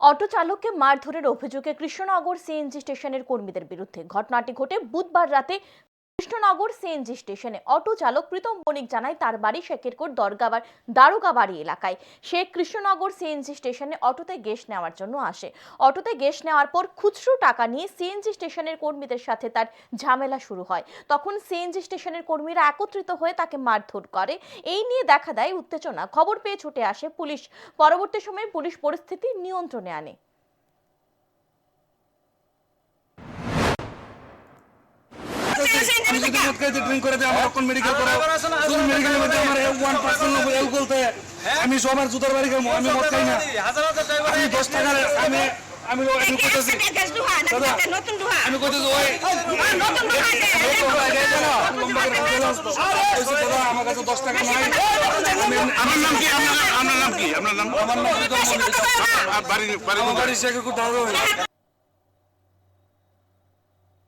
Auto চালককে মারধরের অভিযোগে কৃষ্ণনগর সিএনজি স্টেশনের কর্মীদের বিরুদ্ধে ঘটনাটি ঘটে বুধবার রাতে কৃষ্ণনগর সিএনজি স্টেশনে অটো চালক প্রীতম বণিক জানায় তার বাড়ি শেকেরকোট দরগাবার দারোগা বাড়ি এলাকায়। সে কৃষ্ণনগর সিএনজি স্টেশনে অটোতে গ্যাস নেওয়ার জন্য আসে। অটোতে গ্যাস নেওয়ার পর খুচরো টাকা নিয়ে সিএনজি স্টেশনের কর্মীদের সাথে তার ঝামেলা শুরু হয়। তখন সিএনজি স্টেশনের কর্মীরা একত্রিত হয়ে তাকে মারধর করে। এই নিয়ে দেখা দেয় উত্তেজনা। খবর পেয়ে ছুটে আসে পুলিশ। পরবর্তী সময়ে পুলিশ পরিস্থিতি নিয়ন্ত্রণে আনে। আমি যদি মদ খাইতে ড্রিঙ্ক করে দিই আমার এখন মেডিকেল করা শুধু মেডিকেলের মধ্যে আমার ওয়ান পার্সেন্ট এল বলতে আমি সবার জুতার বাড়ি খাব আমি মদ খাই না। আমি দশ টাকার আমি আমি আমি কইতেছি দাদা আমি কইতেছি ওই দাদা আমার কাছে দশ টাকা নাই আপনার নাম কি? আপনার নাম- আপনার নাম কি? আপনার নাম আমার নাম বাড়ি বাড়ি বাড়ি শেখে কোথাও